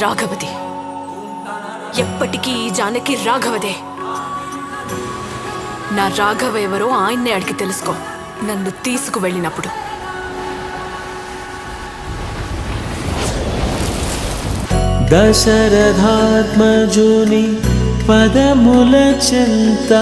రాఘవది. ఎప్పటికీ ఈ జానకి రాఘవదే. నా రాఘవ ఎవరో ఆయన్నే అడిగి తెలుసుకో. నన్ను తీసుకు వెళ్ళినప్పుడు దశరథాత్మజుని పదముల చెంత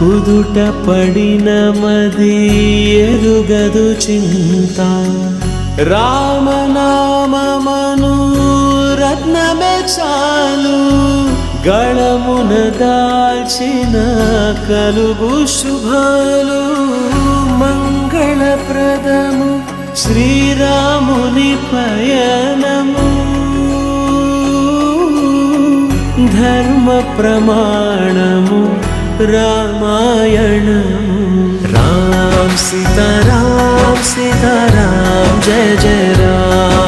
కుదుట పడిన మది ఎరుగదు చింత. రామనామమను రత్నమే చాలు. గళమున దాల్చిన కలుగు శుభాలు. మంగళప్రదము శ్రీరాముని పయనము. ధర్మ ప్రమాణము రామాయణము. రామ్ సీతారాం సీతారాం జయ జయ Ram.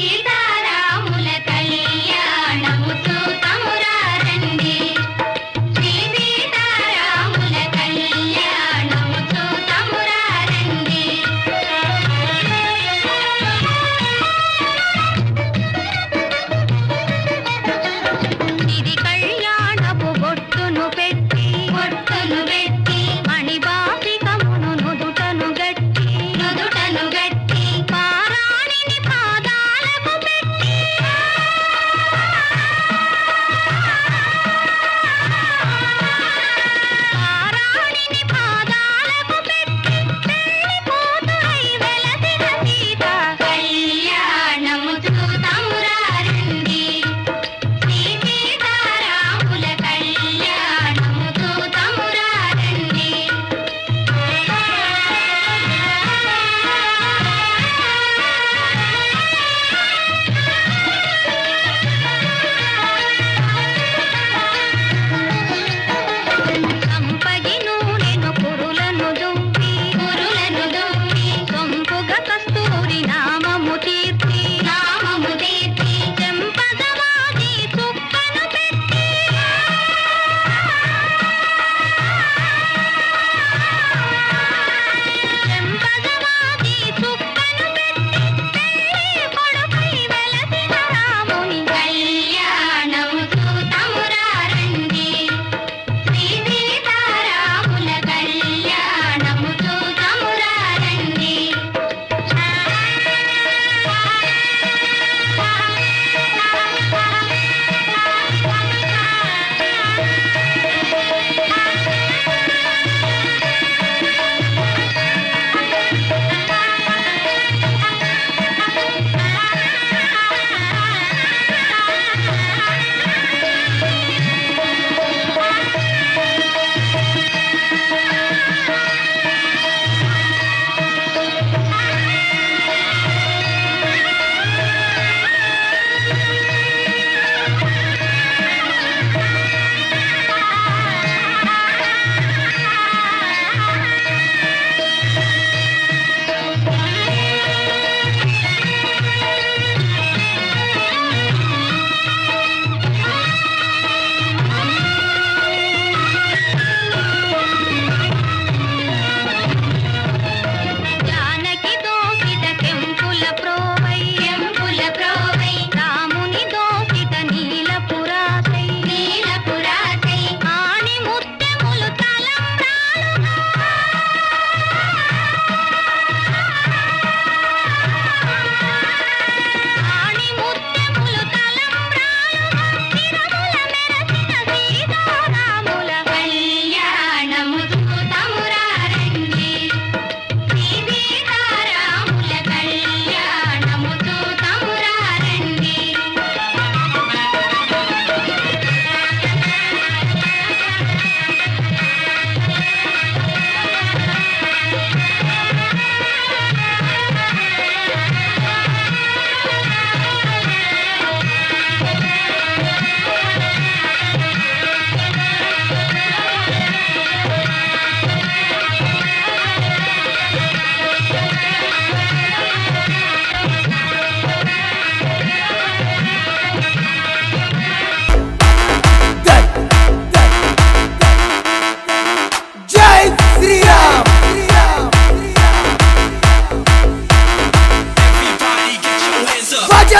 Carlita.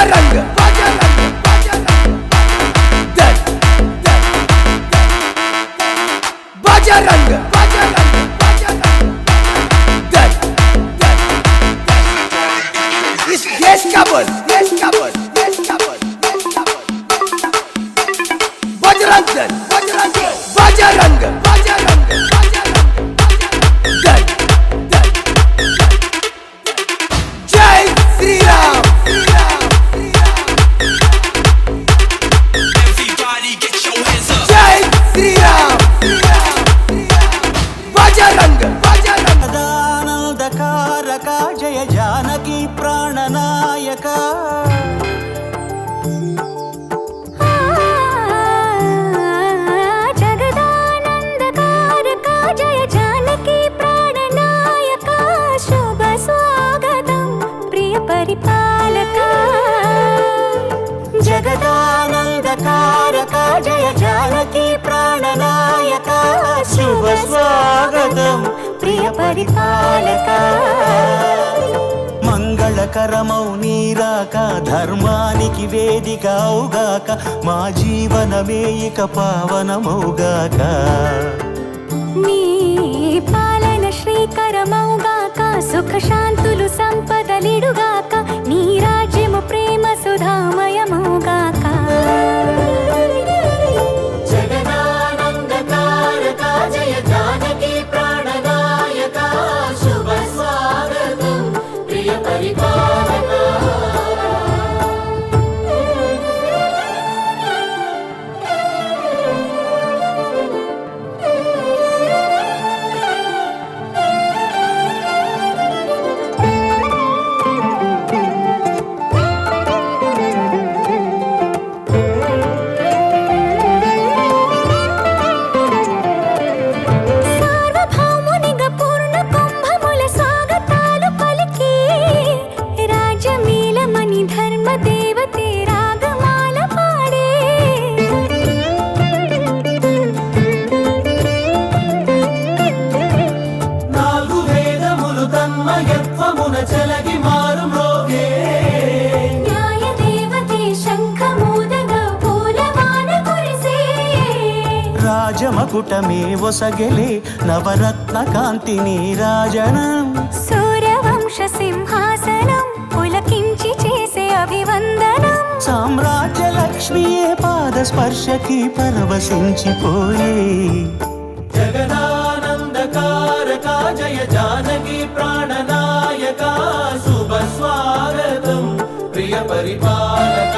Bacaranga Bacaranga Dön Dön Bacaranga Bacaranga Dön Dön Yes kabul స్వాగతం. ప్రియ పరిపాలక. మంగళకరమౌ నీరాక ధర్మానికి వేదిక అవుగాక మా జీవనమే ఇక పావనమౌగాక. నీ పాలన శ్రీకరమౌగాక సుఖ శాంతులు సంపదలిడుగాక నీ రాజ్యము ప్రేమ సుధామయమౌగాక. ప్రియ రాజమకుటమే ఒసగెలే నవరత్న కాంతిని రాజనం. సూర్యవంశ సింహాసనం పులకించి చేసే అభివందనం. సామ్రాజ్య లక్ష్మియే పాద స్పర్శకి పరవశించిపోయే. జగదానందకారక జయ జానకి ప్రాణనాయక శుభ స్వాగతం. ప్రియ పరిపాలక